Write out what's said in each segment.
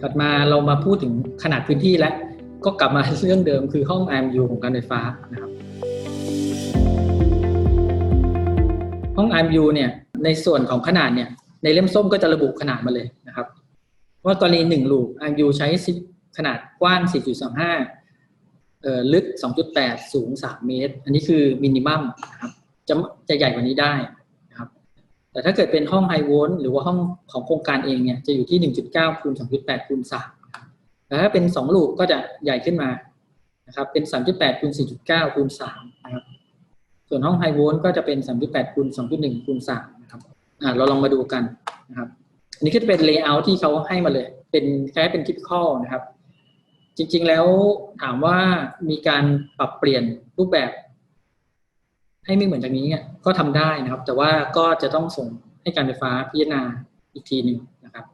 ถัดมาเรามาพูดถึงขนาดพื้นที่แล้วก็กลับมาเรื่องเดิมคือห้อง IMU ของการไฟฟ้านะครับห้อง IMU เนี่ยในส่วนของขนาดเนี่ยในเล่มส้มก็จะระบุขนาดมาเลยนะครับว่ากรณีหนึ่งลูก IMU ใช้ขนาดกว้าง 4.25เอ่อลึก 2.8 สูง 3 เมตร อันนี้คือมินิมัมนะครับจะจะใหญ่กว่านี้ได้ แต่ถ้าเกิดเป็นห้องไฮโวลต์หรือว่าห้องของโครงการเองเนี่ยจะอยู่ที่ 1.9คูณ2.8คูณ3ครับแต่ถ้าเป็น 2 ลูกก็จะใหญ่ขึ้นมานะครับเป็น 3.8คูณ4.9คูณ3นะครับส่วนห้องไฮโวลต์ก็จะเป็น 3.8คูณ2.1คูณ3นะครับอ่าเราลองมาดูกันนะครับอันนี้ก็จะเป็นเลเยอร์ที่เขาให้มาเลย เป็นแค่เป็นทิปข้อนะครับ จริงๆแล้วถามว่ามีการปรับเปลี่ยนรูปแบบ ให้ไม่เหมือนจากนี้เนี่ยก็ทำได้นะครับ แต่ว่าก็จะต้องส่งให้การไฟฟ้าพิจารณาอีกทีหนึ่งนะครับ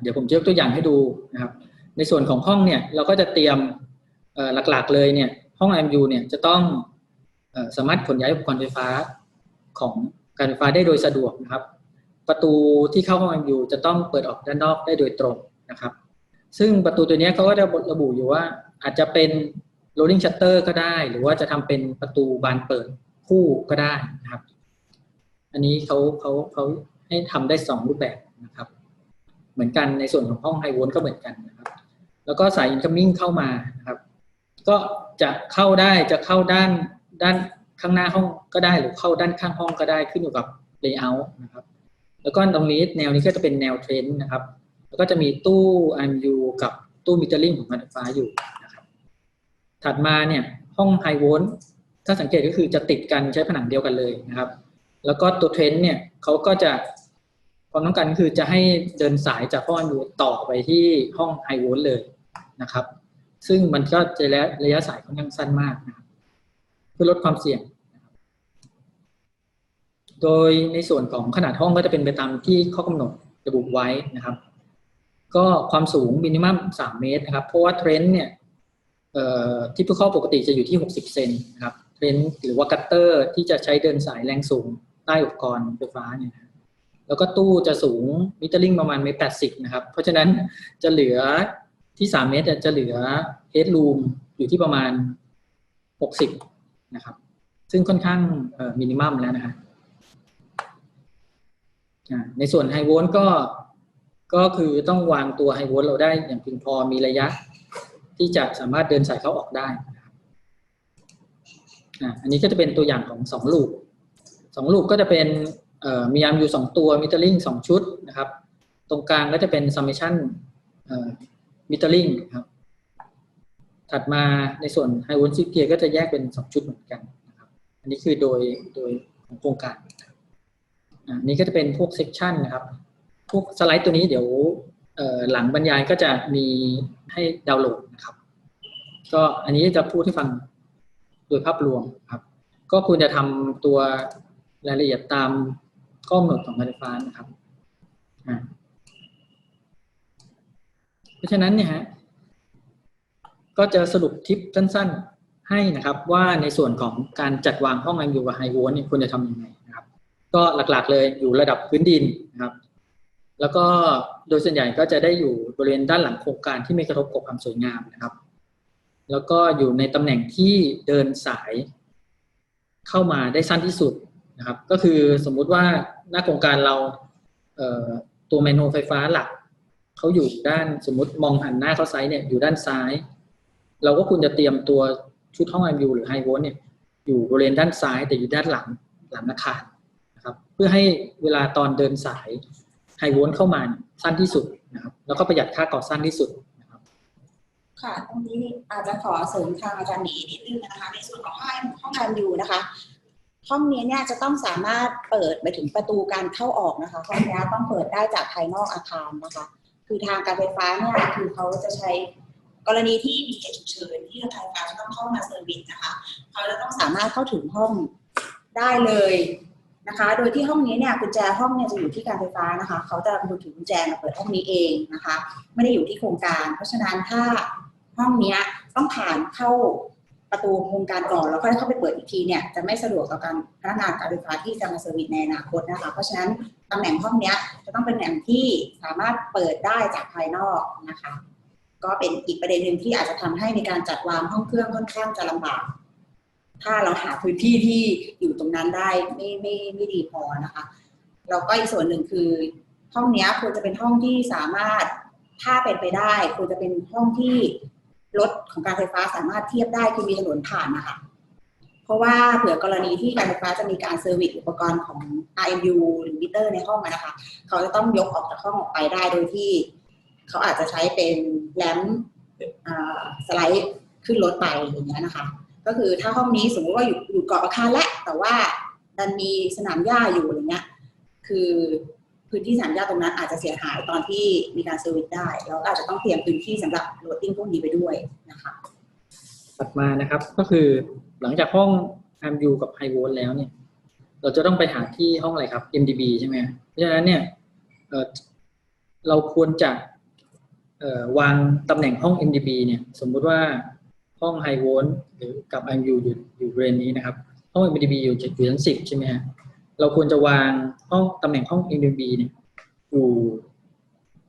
เดี๋ยวผมจะยกตัวอย่างให้ดูนะครับ ในส่วนของห้องเนี่ยเราก็จะเตรียมหลักๆเลยเนี่ยห้อง IMU เนี่ยจะต้องอสามารถขนย้ายอุปกรณ์ไฟฟ้าของการไฟฟ้าได้โดยสะดวกนะครับ ประตูที่เข้าห้อง IMU จะต้องเปิดออกด้านนอกได้โดยตรงนะครับ ซึ่งประตูตัวนี้เขาก็จะระบุอยู่ว่าอาจจะเป็น rolling shutter ก็ได้ หรือว่าจะทำเป็นประตูบานเปิดคู่ก็ได้นะครับ อันนี้เขาเขาเขาให้ทำได้สองรูปแบบนะครับ เหมือนกันในส่วนของห้องไฮโวลก็เหมือนกันนะครับ แล้วก็สาย incoming เข้ามานะครับ ก็จะเข้าได้จะเข้าด้านด้านข้างหน้าห้องก็ได้หรือเข้าด้านข้างห้องก็ได้ขึ้นอยู่กับ layout นะครับ แล้วก็ตรงนี้แนวนี้ก็จะเป็นแนวเทรนด์นะครับ แล้วก็จะมีตู้ IMU กับตู้มิเตอร์ลิงของการไฟฟ้าอยู่นะ ถัดมาเนี่ยห้องไฮโวลต์ถ้าสังเกตก็คือจะติดกันใช้ผนังเดียวกันเลยนะครับ แล้วก็ตัวเทรนด์เนี่ยเขาก็จะความต้องการคือจะให้เดินสายจากห้อง IMU ต่อไปที่ห้องไฮโวลต์เลยนะครับ ซึ่งมันก็จะระยะระยะสายค่อนข้างสั้นมากนะครับเพื่อลดความเสี่ยง โดยในส่วนของขนาดห้องก็จะเป็นไปตามที่ข้อกำหนดระบุไว้นะครับ ก็ความสูงมินิมัม3เมตรนะครับ เพราะว่าเทรนด์เนี่ย ที่ผู้ข้อปกติจะอยู่ที่ 60 เซนนะครับเรนหรือว่ากัตเตอร์ที่จะใช้เดินสายแรงสูงใต้อุปกรณ์ไฟฟ้าเนี่ยแล้วก็ตู้จะสูงมิเตอร์ลิงประมาณเมตรแปดสิบนะครับ เพราะฉะนั้นจะเหลือที่3เมตรจะเหลือเฮดรูมอยู่ที่ประมาณ60นะครับ ซึ่งค่อนข้างมินิมัมแล้วนะฮะในส่วนไฮโวลต์ก็ก็คือต้องวางตัวไฮโวลต์เราได้อย่างเพียงพอมีระยะ ที่จะสามารถเดินสายเข้าออกได้นะอันนี้ก็จะเป็นตัวอย่างของสองลูกสองลูกก็จะเป็นมียามอยู่สองตัวมิเตอร์ลิงสองชุดนะครับ ตรงกลางก็จะเป็นซัมเมชันมิเตอร์ลิงครับถัดมาในส่วนไฮโวลซิเกียก็จะแยกเป็นสองชุดเหมือนกันนะครับอันนี้คือโดยโดยของโครงการอันนี้ก็จะเป็นพวกเซกชันนะครับ พวกสไลด์ตัวนี้เดี๋ยว หลังบรรยายก็จะมีให้ดาวน์โหลดนะครับ ก็อันนี้จะพูดให้ฟังโดยภาพรวมครับ ก็ควรจะทำตัวรายละเอียดตามข้อกำหนดของการไฟฟ้านะครับเพราะฉะนั้นเนี่ยฮะก็จะสรุปทิปสั้นๆให้นะครับ ว่าในส่วนของการจัดวางห้องไอยูกับไฮโวลต์เนี่ยควรจะทำยังไงนะครับ ก็หลักๆเลยอยู่ระดับพื้นดินนะครับ แล้วก็โดยส่วนใหญ่ก็จะได้อยู่บริเวณด้านหลังโครงการที่ไม่กระทบกับความสวยงามนะครับ แล้วก็อยู่ในตำแหน่งที่เดินสายเข้ามาได้สั้นที่สุดนะครับ ก็คือสมมุติว่าหน้าโครงการเราเตัวแมนโนไฟฟ้าหลักเขาอยู่ด้านสมมติมองหันหน้าเข้าไซส์เนี่ยอยู่ด้านซ้าย เราก็ควรจะเตรียมตัวชุดห้อง IMU หรือ High Volt เนี่ยอยู่บริเวณด้านซ้ายแต่อยู่ด้านหลังหลังอาคารนะครับ เพื่อให้เวลาตอนเดินสาย ไฮโวลต์เข้ามาสั้นที่สุดนะครับแล้วก็ประหยัดค่าก่อสร้างที่สุดนะครับค่ะตรงนี้อาจจะขอเสริมทางอาจารย์หมีนิดนึงนะคะในส่วนของห้องห้องการอยู่นะคะห้องนี้เนี่ยจะต้องสามารถเปิดไปถึงประตูการเข้าออกนะคะห้องนี้ต้องเปิดได้จากภายนอกอาคารนะคะ คือทางการไฟฟ้าเนี่ยคือเขาจะใช้กรณีที่มีเหตุฉุกเฉินที่ทางการจะต้องเข้ามาเซอร์วิสนะคะเขาจะต้องสามารถเข้าถึงห้องได้เลย นะคะ โดยที่ห้องนี้เนี่ยกุญแจห้องเนี่ยจะอยู่ที่การไฟฟ้านะคะ เขาจะดูถึงกุญแจมาเปิดห้องนี้เองนะคะ ไม่ได้อยู่ที่โครงการ เพราะฉะนั้นถ้าห้องนี้ต้องผ่านเข้าประตูโครงการก่อนแล้วค่อยเข้าไปเปิดอีกทีเนี่ยจะไม่สะดวกต่อการพนักงานการไฟฟ้าที่จะมาเซอร์วิสในอนาคตนะคะ เพราะฉะนั้นตำแหน่งห้องนี้จะต้องเป็นตำแหน่งที่สามารถเปิดได้จากภายนอกนะคะ ก็เป็นอีกประเด็นหนึ่งที่อาจจะทำให้ในการจัดวางห้องเครื่องค่อนข้างจะลำบาก ถ้าเราหาพื้นที่ที่อยู่ตรงนั้นได้ไม่ไม่ไม่ดีพอนะคะแล้วก็อีกส่วนหนึ่งคือห้องนี้ควรจะเป็นห้องที่สามารถถ้าเป็นไปได้ควรจะเป็นห้องที่รถของการไฟฟ้าสามารถเทียบได้คือมีถนนผ่านนะคะเพราะว่าเผื่อกรณีที่การไฟฟ้าจะมีการเซอร์วิสอุปกรณ์ของ RMU หรือมิเตอร์ในห้องนะคะ เขาจะต้องยกออกจากห้องออกไปได้โดยที่ เขาอาจจะใช้เป็นแรมสไลด์ขึ้นรถไปอย่างเงี้ยนะคะ ก็คือถ้าห้องนี้สมมติว่าอยู่อยู่เกาะอาคารและ แต่ว่าดันมีสนามหญ้าอยู่อะไรเงี้ย คือพื้นที่สนามหญ้าตรงนั้นอาจจะเสียหายตอนที่มีการเซอร์วิสได้เราก็อาจจะต้องเตรียมพื้นที่สำหรับโหลดดิ้งพวกนี้ไปด้วยนะคะถัดมานะครับก็คือหลังจากห้อง RMU กับ High Volt แล้วเนี่ย เราจะต้องไปหาที่ห้องอะไรครับ MDB ใช่ไหมเพราะฉะนั้นเนี่ยเเราควรจะวางตำแหน่งห้อง MDB เนี่ย สมมุติว่า ห้อง High Volt หรือกับ RMU อยู่อยู่บริเวณนี้นะครับห้อง MDB อยู่อยู่ชั้นสิบใช่ไหมฮะเราควรจะวางห้องตำแหน่งห้อง MDB เนี่ยอยู่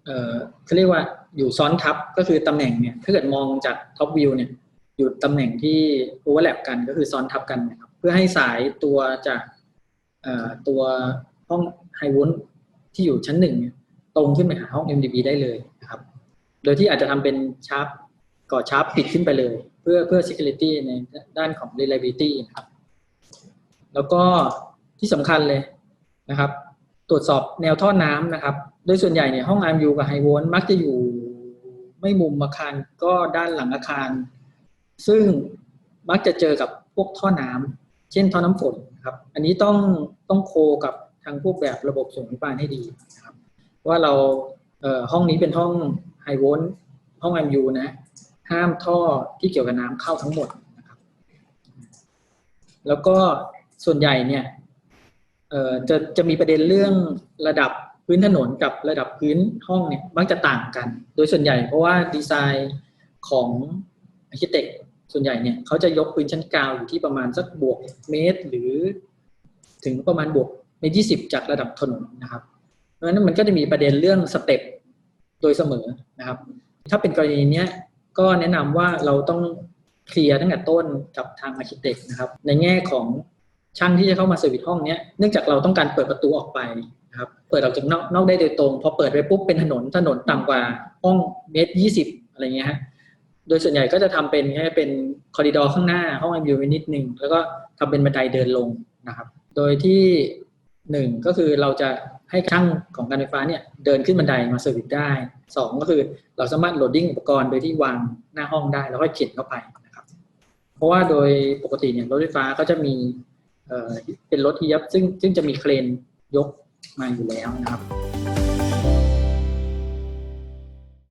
เอ่อเขาเรียกว่าอยู่ซ้อนทับก็คือตำแหน่งเนี่ยถ้าเกิดมองจากท็อปวิวเนี่ยอยู่ตำแหน่งที่โอเวอร์แลปกันก็คือซ้อนทับกันนะครับเพื่อให้สายตัวจากเอ่อตัวห้องไฮว l ที่อยู่ชั้นหนึ่งเนี่ยตรงขึ้นไปหาห้อง MDB ได้เลยนะครับ โดยที่อาจจะทำเป็นชาร์ปก่อชาร์ปปิดขึ้นไปเลย พื่อเพื่อ security ในด้านของ reliability นะครับ แล้วก็ที่สำคัญเลยนะครับ ตรวจสอบแนวท่อน้ำนะครับ โดยส่วนใหญ่เนี่ยห้อง RMU กับ High Volt มักจะอยู่ไม่มุมอาคารก็ด้านหลังอาคาร ซึ่งมักจะเจอกับพวกท่อน้ำเช่นท่อน้ำฝนครับ อันนี้ต้องต้องโคกับทางพวกแบบระบบส่งน้ำปานให้ดีนะครับ ว่าเราเอ่อห้องนี้เป็นห้องไฮโวลต์ห้อง MU นะ ห้ามท่อที่เกี่ยวกับน้ำเข้าทั้งหมดนะครับ แล้วก็ส่วนใหญ่เนี่ยจะจะมีประเด็นเรื่องระดับพื้นถนนกับระดับพื้นห้องเนี่ยมักจะต่างกัน โดยส่วนใหญ่เพราะว่าดีไซน์ของอาร์เคเต็กส่วนใหญ่เนี่ยเขาจะยกพื้นชั้นกลางอยู่ที่ประมาณสักบวกเมตร หรือถึงประมาณบวกเมตรยี่สิบจากระดับถนนนะครับ เพราะฉะนั้นมันก็จะมีประเด็นเรื่องสเต็ปโดยเสมอนะครับ ถ้าเป็นกรณีเนี้ย ก็แนะนำว่าเราต้องเคลียร์ตั้งแต่ต้นกับทางอาร์เคเต็กนะครับ ในแง่ของช่างที่จะเข้ามาเซอร์วิสห้องเนี้ยเนื่องจากเราต้องการเปิดประตูออกไปนะครับ เปิดออกจากนอกนอกได้โดยตรง พอเปิดไปปุ๊บเป็นถนนถนนต่ำกว่าห้องเมตรยี่สิบอะไรเงี้ยฮะโดยส่วนใหญ่ก็จะทำเป็นแค่เป็นคอริดอร์ข้างหน้าห้อง MU ไว้นิดนึงแล้วก็ทำเป็นบันไดเดินลงนะครับ โดยที่ หนึ่งก็คือเราจะให้ช่างของการไฟฟ้าเนี่ยเดินขึ้นบันไดมาเซอร์วิสได้สองก็คือเราสามารถโหลดดิ้งอุปกรณ์โดยที่วางหน้าห้องได้ แล้วก็เข็นเข้าไปนะครับเพราะว่าโดยปกติเนี่ยรถไฟฟ้าก็จะมีเเป็นรถที่ยับซึ่งซึ่งจะมีเครนยกมาอยู่แล้วนะครับ